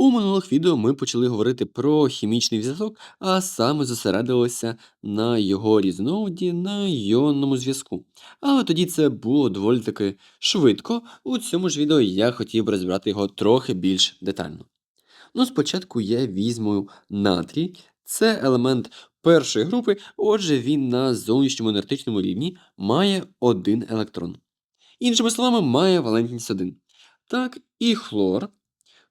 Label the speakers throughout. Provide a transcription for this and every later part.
Speaker 1: У минулих відео ми почали говорити про хімічний зв'язок, а саме зосередилися на його різновиді на іонному зв'язку. Але тоді це було доволі таки швидко. У цьому ж відео я хотів би розібрати його трохи більш детально. Ну, спочатку я візьму натрій. Це елемент першої групи, отже, він на зовнішньому енергетичному рівні має один електрон. Іншими словами, має валентність 1. Так, і хлор.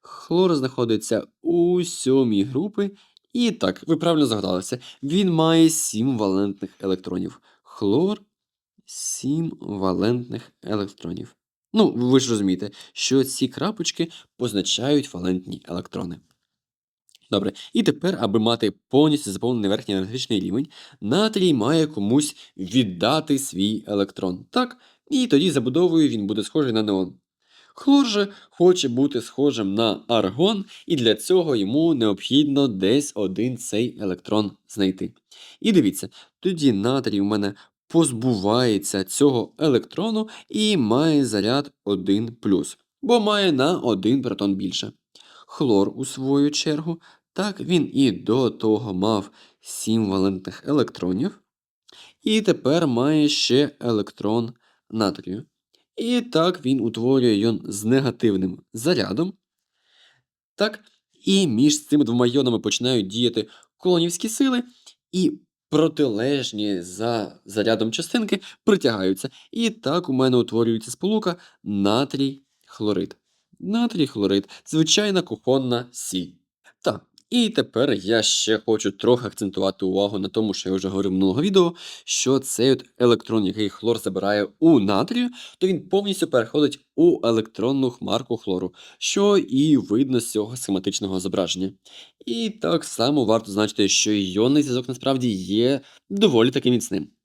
Speaker 1: Хлор знаходиться у сьомій групи. І так, ви правильно згадалися, він має 7 валентних електронів. Хлор 7 валентних електронів. Ну, ви ж розумієте, що ці крапочки позначають валентні електрони. Добре, і тепер, аби мати повністю заповнений верхній енергетичний рівень, натрій має комусь віддати свій електрон. Так, і тоді забудовою він буде схожий на неон. Хлор же хоче бути схожим на аргон, і для цього йому необхідно десь один цей електрон знайти. І дивіться, тоді натрій у мене позбувається цього електрону і має заряд 1 бо має на 1 протон більше. Хлор, у свою чергу, так він і до того мав 7 валентних електронів, і тепер має ще електрон натрію. І так він утворює йон з негативним зарядом. Так, і між цими двома йонами починають діяти колонівські сили, і протилежні за зарядом частинки притягаються. І так у мене утворюється сполука натрій хлорид. Натрій хлорид, звичайна кухонна сіль. Так, і тепер я ще хочу трохи акцентувати увагу на тому, що я вже говорив минулого відео, що цей от електрон, який хлор забирає у натрію, то він повністю переходить у електронну хмарку хлору, що і видно з цього схематичного зображення. І так само варто значити, що іонний зв'язок насправді є доволі таки міцним.